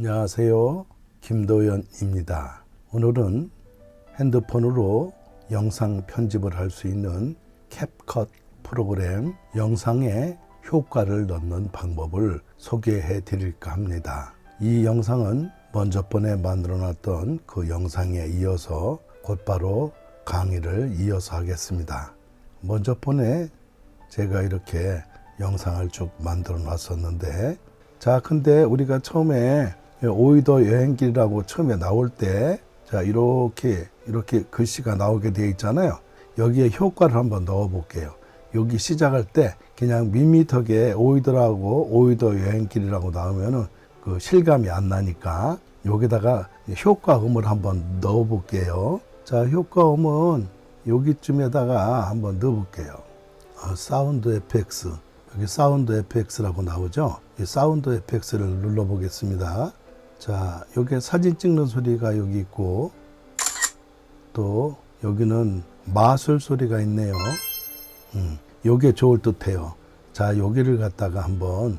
안녕하세요. 김도연입니다. 오늘은 핸드폰으로 영상 편집을 할 수 있는 캡컷 프로그램 영상에 효과를 넣는 방법을 소개해 드릴까 합니다. 이 영상은 먼저 번에 만들어 놨던 그 영상에 이어서 곧바로 강의를 이어서 하겠습니다. 먼저 번에 제가 이렇게 영상을 쭉 만들어 놨었는데 자 근데 우리가 처음에 오이도 여행길이라고 처음에 나올 때 자 이렇게 이렇게 글씨가 나오게 되어 있잖아요. 여기에 효과를 한번 넣어 볼게요. 여기 시작할 때 그냥 밋밋하게 오이도라고 오이도 여행길이라고 나오면은 그 실감이 안 나니까 여기다가 효과음을 한번 넣어 볼게요. 자 효과음은 여기쯤에다가 한번 넣어 볼게요. 어, 사운드 에펙스. 여기 사운드 에펙스라고 나오죠? 이 사운드 에펙스를 눌러 보겠습니다 자 여기 사진 찍는 소리가 여기 있고 또 여기는 마술 소리가 있네요. 음, 요게 좋을 듯해요. 자 여기를 갖다가 한번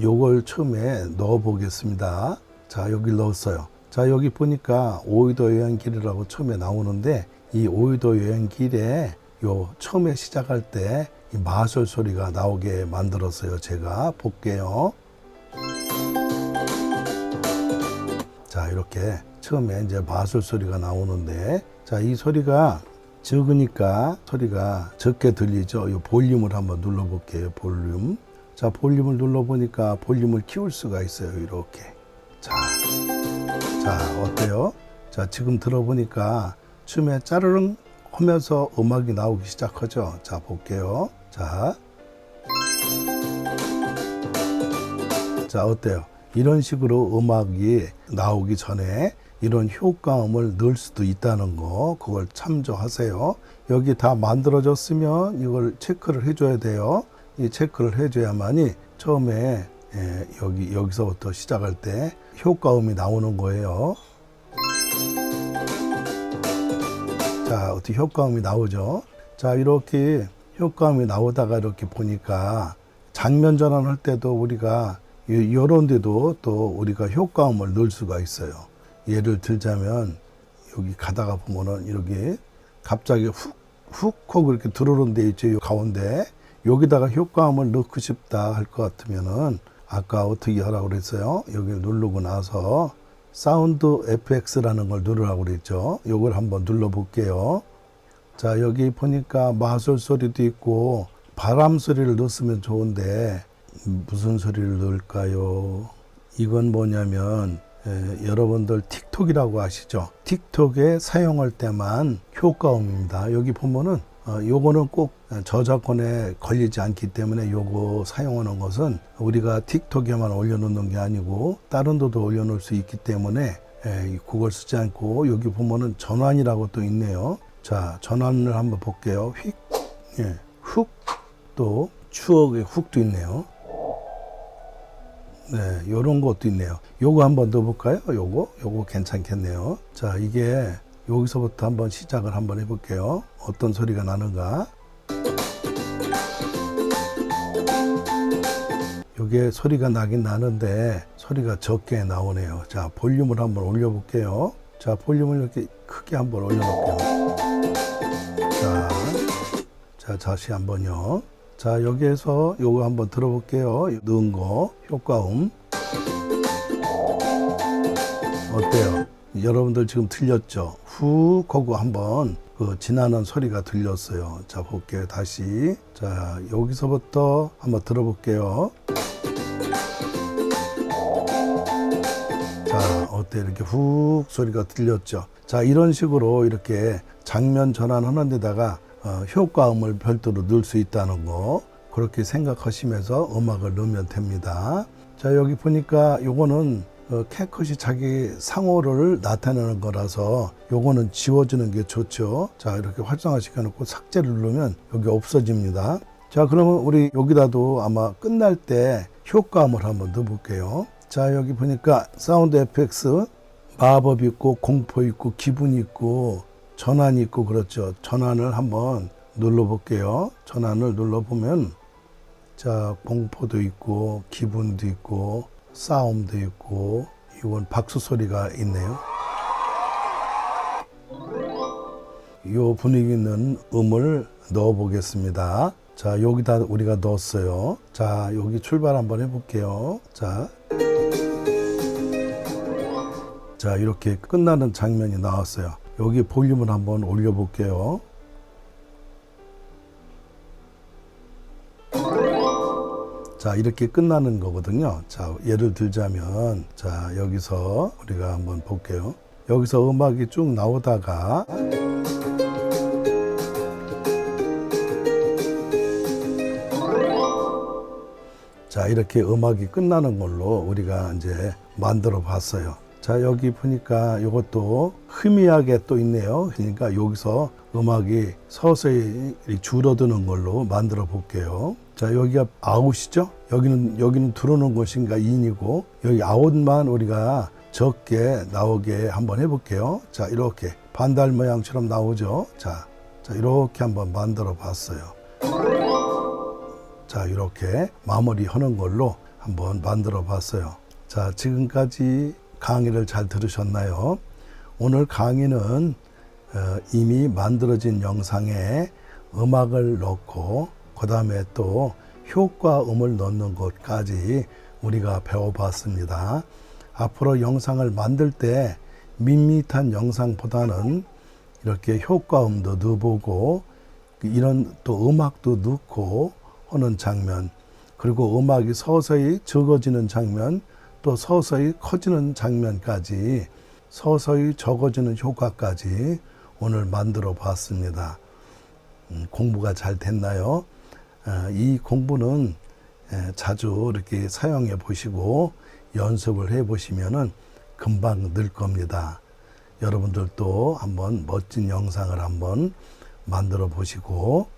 요걸 처음에 넣어 보겠습니다. 자 여기 넣었어요. 자 여기 보니까 오이도 여행길이라고 처음에 나오는데 이 오이도 여행길에 요 처음에 시작할 때이 마술 소리가 나오게 만들었어요. 제가 볼게요 자 이렇게 처음에 이제 마술 소리가 나오는데 자 이 소리가 적으니까 소리가 적게 들리죠. 이 볼륨을 한번 눌러 볼게요 볼륨. 자 볼륨을 눌러 보니까 볼륨을 키울 수가 있어요 이렇게. 자, 자 어때요? 자 지금 들어보니까 춤에 짜르릉 하면서 음악이 나오기 시작하죠. 자 볼게요. 자. 자, 어때요? 이런 식으로 음악이 나오기 전에 이런 효과음을 넣을 수도 있다는 거, 그걸 참조하세요. 여기 다 만들어졌으면 이걸 체크를 해줘야 돼요. 이 체크를 해줘야만이 처음에 예, 여기, 여기서부터 시작할 때 효과음이 나오는 거예요. 자, 어떻게 효과음이 나오죠? 자, 이렇게 효과음이 나오다가 이렇게 보니까 장면 전환할 때도 우리가 이런 데도 또 우리가 효과음을 넣을 수가 있어요. 예를 들자면 여기 가다가 보면은 이렇게 갑자기 훅, 훅 하고 이렇게 들어오는 데 있죠. 요 가운데. 여기다가 효과음을 넣고 싶다 할 것 같으면은 아까 어떻게 하라고 그랬어요? 여기 누르고 나서 사운드 FX라는 걸 누르라고 그랬죠. 요걸 한번 눌러 볼게요. 자, 여기 보니까 마술 소리도 있고 바람 소리를 넣었으면 좋은데 무슨 소리를 넣을까요? 이건 뭐냐면 에, 여러분들 틱톡이라고 아시죠? 틱톡에 사용할 때만 효과음입니다. 여기 보면은 어, 요거는 꼭 저작권에 걸리지 않기 때문에 요거 사용하는 것은 우리가 틱톡에만 올려놓는 게 아니고 다른 데도 올려놓을 수 있기 때문에 에, 그걸 쓰지 않고 여기 보면은 전환이라고 또 있네요. 자 전환을 한번 볼게요. 휙, 예, 훅, 또 추억의 훅도 있네요. 네, 요런 것도 있네요. 요거 한번 넣어볼까요? 요거? 요거 괜찮겠네요. 자, 이게 여기서부터 한번 시작을 한번 해볼게요. 어떤 소리가 나는가? 요게 소리가 나긴 나는데 소리가 적게 나오네요. 자, 볼륨을 한번 올려볼게요. 자, 볼륨을 이렇게 크게 한번 올려볼게요. 자, 자, 다시 한번요. 자, 여기에서 요거 한번 들어볼게요. 넣은 거, 효과음. 어때요? 여러분들 지금 들렸죠? 후 하고 한번 그 지나는 소리가 들렸어요. 자, 볼게요. 다시. 자, 여기서부터 한번 들어볼게요. 자, 어때? 이렇게 훅 소리가 들렸죠? 자, 이런 식으로 이렇게 장면 전환하는 데다가 어, 효과음을 별도로 넣을 수 있다는 거 그렇게 생각하시면서 음악을 넣으면 됩니다. 자 여기 보니까 요거는 어, 캣컷이 자기 상호를 나타내는 거라서 요거는 지워주는 게 좋죠. 자 이렇게 활성화 시켜놓고 삭제를 누르면 여기 없어집니다. 자 그러면 우리 여기다도 아마 끝날 때 효과음을 한번 넣어볼게요. 자 여기 보니까 사운드 에펙스 마법 있고 공포 있고 기분 있고 전환이 있고 그렇죠. 전환을 한번 눌러 볼게요. 전환을 눌러 보면 자, 공포도 있고 기분도 있고 싸움도 있고 이건 박수 소리가 있네요. 이 분위기 있는 음을 넣어 보겠습니다. 자, 여기다 우리가 넣었어요. 자, 여기 출발 한번 해볼게요. 자. 자, 이렇게 끝나는 장면이 나왔어요. 여기 볼륨을 한번 올려볼게요. 자, 이렇게 끝나는 거거든요. 자, 예를 들자면, 자, 여기서 우리가 한번 볼게요. 여기서 음악이 쭉 나오다가, 자, 이렇게 음악이 끝나는 걸로 우리가 이제 만들어 봤어요. 자, 여기 보니까 이것도 흐미하게 또 있네요. 그러니까 여기서 음악이 서서히 줄어드는 걸로 만들어 볼게요. 자, 여기가 아웃이죠? 여기는, 여기는 들어오는 곳인가 인이고, 여기 아웃만 우리가 적게 나오게 한번 해볼게요. 자, 이렇게 반달 모양처럼 나오죠? 자, 자, 이렇게 한번 만들어 봤어요. 자, 이렇게 마무리 하는 걸로 한번 만들어 봤어요. 자, 지금까지 강의를 잘 들으셨나요? 오늘 강의는 어, 이미 만들어진 영상에 음악을 넣고 그 다음에 또 효과음을 넣는 것까지 우리가 배워봤습니다. 앞으로 영상을 만들 때 밋밋한 영상보다는 이렇게 효과음도 넣어보고 이런 또 음악도 넣고 하는 장면 그리고 음악이 서서히 적어지는 장면 또 서서히 커지는 장면까지 서서히 적어지는 효과까지 오늘 만들어 봤습니다. 음, 공부가 잘 됐나요? 아, 이 공부는 에, 자주 이렇게 사용해 보시고 연습을 해 보시면은 금방 늘 겁니다. 여러분들도 한번 멋진 영상을 한번 만들어 보시고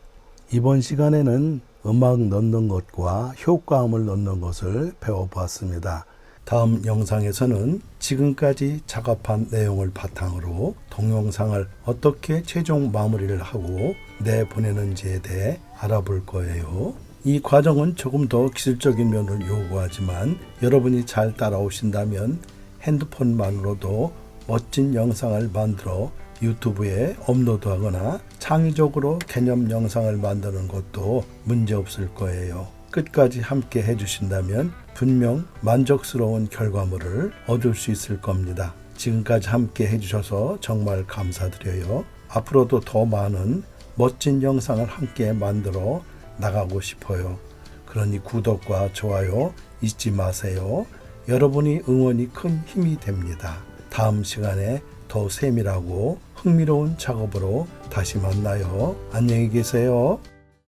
이번 시간에는 음악 넣는 것과 효과음을 넣는 것을 배워봤습니다. 다음 영상에서는 지금까지 작업한 내용을 바탕으로 동영상을 어떻게 최종 마무리를 하고 내보내는지에 대해 알아볼 거예요. 이 과정은 조금 더 기술적인 면을 요구하지만 여러분이 잘 따라오신다면 핸드폰만으로도 멋진 영상을 만들어 유튜브에 업로드하거나 창의적으로 개념 영상을 만드는 것도 문제 없을 거예요. 끝까지 함께 해주신다면 분명 만족스러운 결과물을 얻을 수 있을 겁니다. 지금까지 함께 해주셔서 정말 감사드려요. 앞으로도 더 많은 멋진 영상을 함께 만들어 나가고 싶어요. 그러니 구독과 좋아요 잊지 마세요. 여러분이 응원이 큰 힘이 됩니다. 다음 시간에 더 세밀하고 흥미로운 작업으로 다시 만나요. 안녕히 계세요.